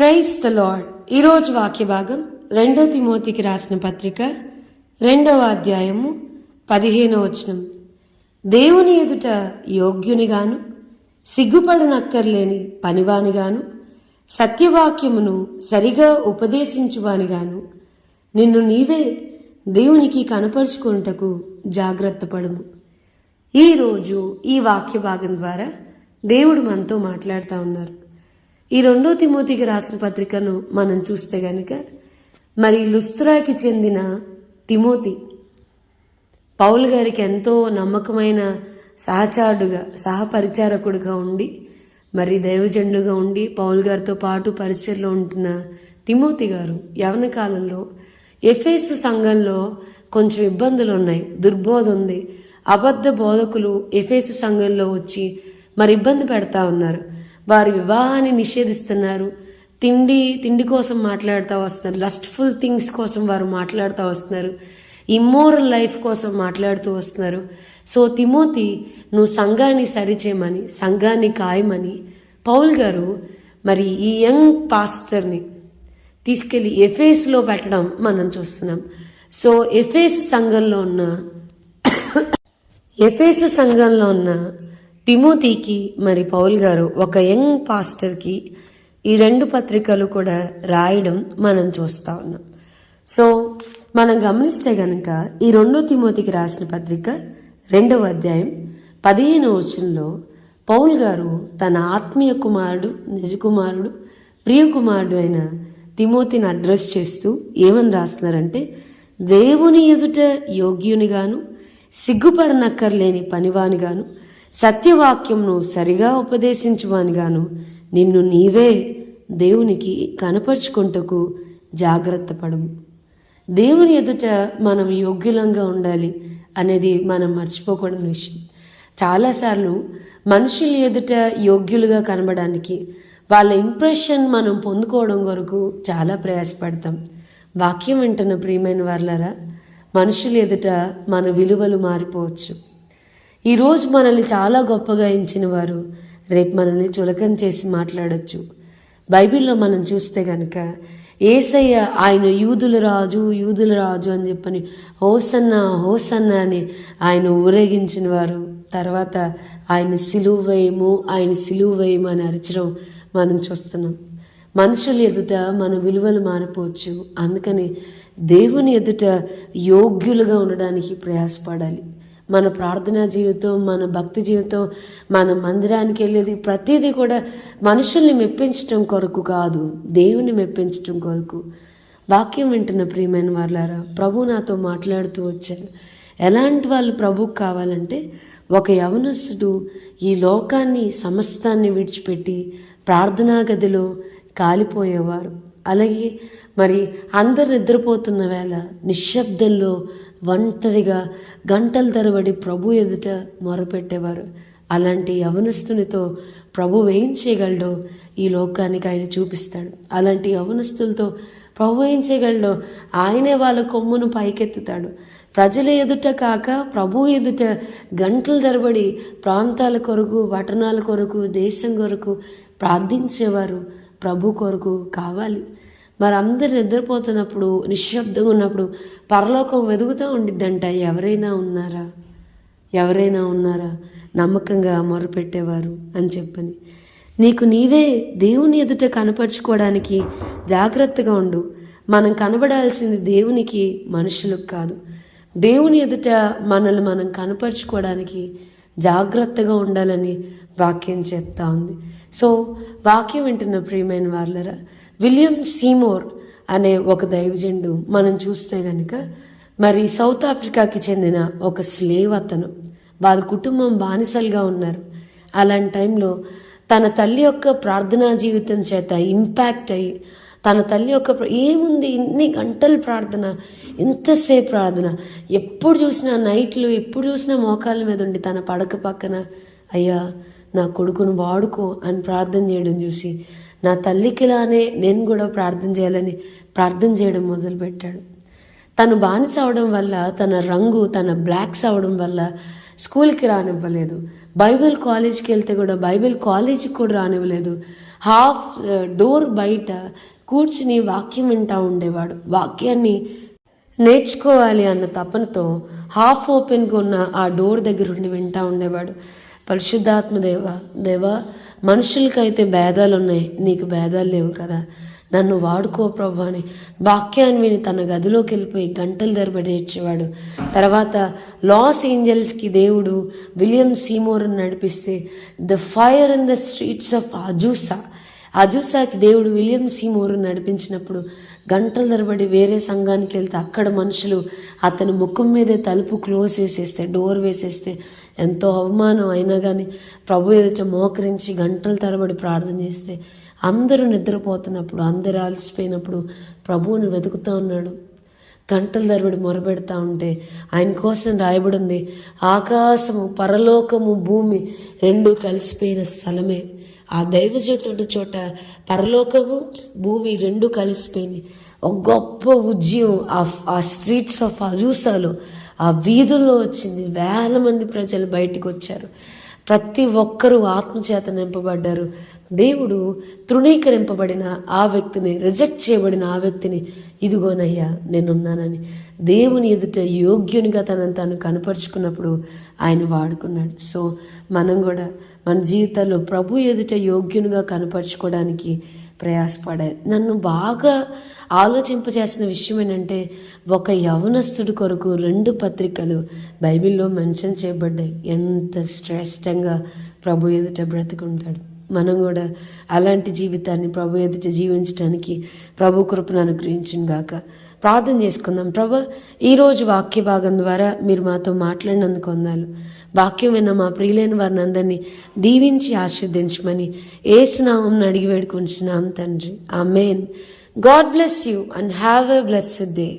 Praise the lord ఈరోజు వాక్య భాగం రెండో తిమోతికి రాసిన పత్రిక రెండవ అధ్యాయము పదిహేనో వచనం. దేవుని ఎదుట యోగ్యునిగాను సిగ్గుపడనక్కర్లేని పనివానిగాను సత్యవాక్యమును సరిగా ఉపదేశించువానిగాను నిన్ను నీవే దేవునికి కనపరుచుకుంటకు జాగ్రత్త పడుము. ఈరోజు ఈ వాక్య భాగం ద్వారా దేవుడు మనతో మాట్లాడుతూ ఉన్నారు. ఈ రెండో తిమోతికి రాసిన పత్రికను మనం చూస్తే గనుక మరి లుస్త్రాకి చెందిన తిమోతి పౌల్ గారికి ఎంతో నమ్మకమైన సహచారుడుగా సహపరిచారకుడుగా ఉండి మరి దైవజండుగా ఉండి పౌల్ గారితో పాటు పరిచయలో ఉంటున్న తిమోతి గారు యవన కాలంలో ఎఫ్ఎస్ సంఘంలో కొంచెం ఇబ్బందులు ఉన్నాయి దుర్బోధ ఉంది. అబద్ధ బోధకులు ఎఫ్ఎస్ సంఘంలో వచ్చి మరి ఇబ్బంది పెడతా ఉన్నారు. వారి వివాహాన్ని నిషేధిస్తున్నారు. తిండి తిండి కోసం మాట్లాడుతూ వస్తున్నారు. లస్ట్ఫుల్ థింగ్స్ కోసం వారు మాట్లాడుతూ వస్తున్నారు. ఇమ్మోరల్ లైఫ్ కోసం మాట్లాడుతూ వస్తున్నారు. సో తిమోతి నువ్వు సంఘాన్ని సరిచేయమని సంఘాన్ని ఖాయమని పౌల్ గారు మరి ఈ యంగ్ పాస్టర్ని తీసుకెళ్ళి ఎఫేస్లో పెట్టడం మనం చూస్తున్నాం. సో ఎఫేస్ సంఘంలో ఉన్న ఎఫేసు సంఘంలో ఉన్న తిమోతికి మరి పౌల్ గారు ఒక యంగ్ పాస్టర్కి ఈ రెండు పత్రికలు కూడా రాయడం మనం చూస్తా ఉన్నాం. సో మనం గమనిస్తే గనక ఈ రెండో తిమోతికి రాసిన పత్రిక రెండవ అధ్యాయం పదిహేను వచనంలో పౌల్ గారు తన ఆత్మీయ కుమారుడు నిజ కుమారుడు ప్రియ కుమారుడు అయిన తిమోతిని అడ్రస్ చేస్తూ ఏమని రాస్తున్నారంటే దేవుని ఎదుట యోగ్యునిగాను సిగ్గుపడనక్కర్లేని పనివానిగాను సత్యవాక్యంను సరిగా ఉపదేశించువానిగాను నిన్ను నీవే దేవునికి కనపరుచుకుంటకు జాగ్రత్త పడము దేవుని ఎదుట మనం యోగ్యులంగా ఉండాలి అనేది మనం మర్చిపోకూడని విషయం. చాలాసార్లు మనుషుల ఎదుట యోగ్యులుగా కనబడానికి వాళ్ళ ఇంప్రెషన్ మనం పొందుకోవడం కొరకు చాలా ప్రయాసపడతాం. వాక్యం వింటున్న ప్రియమైన వర్లరా మనుషుల ఎదుట మన విలువలు మారిపోవచ్చు. ఈరోజు మనల్ని చాలా గొప్పగా ఎంచిన వారు రేపు మనల్ని చులకం చేసి మాట్లాడచ్చు. బైబిల్లో మనం చూస్తే కనుక ఏసయ్య ఆయన యూదుల రాజు యూదుల రాజు అని చెప్పని హోసన్న హోసన్న అని ఆయన ఊరేగించిన వారు. తర్వాత ఆయన సిలువేయము ఆయన సిలువ వేయము అని అరచడం మనం చూస్తున్నాం. మనుషుల ఎదుట మన విలువలు మారిపోవచ్చు. అందుకని దేవుని ఎదుట యోగ్యులుగా ఉండడానికి ప్రయాసపడాలి. మన ప్రార్థనా జీవితం మన భక్తి జీవితం మన మందిరానికి వెళ్ళేది ప్రతిదీ కూడా మనుషుల్ని మెప్పించటం కొరకు కాదు దేవుని మెప్పించటం కొరకు. వాక్యం వింటున్న ప్రియమైన వాళ్ళారా ప్రభు నాతో మాట్లాడుతూ వచ్చారు ఎలాంటి వాళ్ళు ప్రభుకు కావాలంటే ఒక యవనస్తుడు ఈ లోకాన్ని సమస్తాన్ని విడిచిపెట్టి ప్రార్థనా గదిలో కాలిపోయేవారు. అలాగే మరి అందరు నిద్రపోతున్న వేళ నిశ్శబ్దంలో ఒంటరిగా గంటల తరబడి ప్రభు ఎదుట మొరపెట్టేవారు. అలాంటి యవనస్తునితో ప్రభు ఏం చేయగలడో ఈ లోకానికి ఆయన చూపిస్తాడు. అలాంటి యవనస్తులతో ప్రభు ఏం చేయగలడో ఆయనే వాళ్ళ కొమ్మును పైకెత్తుతాడు. ప్రజల ఎదుట కాక ప్రభు ఎదుట గంటల తరబడి ప్రాంతాల కొరకు పట్టణాల కొరకు దేశం కొరకు ప్రార్థించేవారు ప్రభు కొరకు కావాలి. మరి అందరు నిద్రపోతున్నప్పుడు నిశ్శబ్దంగా ఉన్నప్పుడు పరలోకం వెదుగుతూ ఉండిద్దంట. ఎవరైనా ఉన్నారా? ఎవరైనా ఉన్నారా? నమ్మకంగా మొరపెట్టేవారు అని చెప్పని. నీకు నీవే దేవుని ఎదుట కనపరుచుకోవడానికి జాగ్రత్తగా ఉండు. మనం కనబడాల్సింది దేవునికి మనుషులకు కాదు. దేవుని ఎదుట మనల్ని మనం కనపరుచుకోవడానికి జాగ్రత్తగా ఉండాలని వాక్యం చెప్తా ఉంది. సో వాక్యం వింటున్న ప్రియమైన వాళ్ళరా విలియం సీమోర్ అనే ఒక దైవజండు మనం చూస్తే కనుక మరి సౌత్ ఆఫ్రికాకి చెందిన ఒక స్లేవ్ అతను. వాళ్ళ కుటుంబం బానిసలుగా ఉన్నారు. అలాంటి టైంలో తన తల్లి యొక్క ప్రార్థనా జీవితం చేత ఇంపాక్ట్ అయ్యి తన తల్లి యొక్క ఏముంది ఇన్ని గంటలు ప్రార్థన ఇంతసేపు ప్రార్థన ఎప్పుడు చూసినా నైట్లు ఎప్పుడు చూసినా మోకాళ్ళ మీద ఉండి తన పడక పక్కన అయ్యా నా కొడుకును వాడుకో అని ప్రార్థన చేయడం చూసి నా తల్లికిలానే నేను కూడా ప్రార్థన చేయాలని ప్రార్థన చేయడం మొదలుపెట్టాడు. తను బానిస అవడం వల్ల తన రంగు తన బ్లాక్స్ అవడం వల్ల స్కూల్కి రానివ్వలేదు. బైబిల్ కాలేజ్కి వెళ్తే కూడా బైబిల్ కాలేజీకి కూడా రానివ్వలేదు. హాఫ్ డోర్ బయట కూర్చుని వాక్యం వింటా ఉండేవాడు. వాక్యాన్ని నేర్చుకోవాలి అన్న తపనతో హాఫ్ ఓపెన్గా ఉన్న ఆ డోర్ దగ్గర ఉండి వింటా ఉండేవాడు. పరిశుద్ధాత్మ దేవ దేవా మనుషులకైతే భేదాలు ఉన్నాయి నీకు భేదాలు లేవు కదా. నన్ను వాడుకో ప్రభు అని వాక్యాన్ని విని తన గదిలోకి వెళ్ళిపోయి గంటలు ధరబడి ఏడ్చేవాడు. తర్వాత లాస్ ఏంజల్స్కి దేవుడు విలియం సీమోర్ని నడిపిస్తే the fire in the streets of Azusa. అజూసాకి దేవుడు విలియం సీమోర్ నడిపించినప్పుడు గంటల తరబడి వేరే సంఘానికి వెళ్తే అక్కడ మనుషులు అతని ముఖం మీదే తలుపు క్లోజ్ చేసేస్తే డోర్ వేసేస్తే ఎంతో అవమానం అయినా కానీ ప్రభు ఎదుట మోకరించి గంటల తరబడి ప్రార్థన చేస్తే అందరూ నిద్రపోతున్నప్పుడు అందరూ అలసిపోయినప్పుడు ప్రభువుని వెతుకుతూ ఉన్నాడు. గంటల తరబడి మొరబెడతా ఉంటే ఆయన కోసం రాయబడి ఉంది ఆకాశము పరలోకము భూమి రెండు కలిసిపోయిన స్థలమే. ఆ దైవజటువంటి చోట పరలోకము భూమి రెండు కలిసిపోయింది ఒక గొప్ప ఉద్యమం ఆ స్ట్రీట్స్ ఆఫ్ అజూసాలో ఆ వీధుల్లో వచ్చింది వేల మంది ప్రజలు బయటికి వచ్చారు. ప్రతి ఒక్కరూ ఆత్మచేత నింపబడ్డారు. దేవుడు తృణీకరింపబడిన ఆ వ్యక్తిని రిజెక్ట్ చేయబడిన ఆ వ్యక్తిని ఇదిగోనయ్యా నేనున్నానని. దేవుని ఎదుట యోగ్యునిగా తనను తాను కనపరుచుకున్నప్పుడు ఆయన వాడుకున్నాడు. సో మనం కూడా మన జీవితాల్లో ప్రభు ఎదుట యోగ్యునిగా కనపరుచుకోవడానికి ప్రయాసపడాలి నన్ను బాగా ఆలోచింపజేసిన విషయం ఏంటంటే ఒక యవనస్తుడి కొరకు రెండు పత్రికలు బైబిల్లో మెన్షన్ చేయబడ్డాయి. ఎంత శ్రేష్టంగా ప్రభు ఎదుట బ్రతుకుంటాడు. మనం కూడా అలాంటి జీవితాన్ని ప్రభు ఎదుట జీవించడానికి ప్రభు కృపను అనుగ్రహించినగాక ప్రార్థన చేసుకుందాం. ప్రభ ఈరోజు వాక్య భాగం ద్వారా మీరు మాతో మాట్లాడినందుకు వందాలు. వాక్యం విన్న మా ప్రియులైన వారిని అందరినీ దీవించి ఆశీర్దించమని ఏసునామం అడిగి వేడుకుంటున్నాం తండ్రి. Amen God bless you and have a blessed day.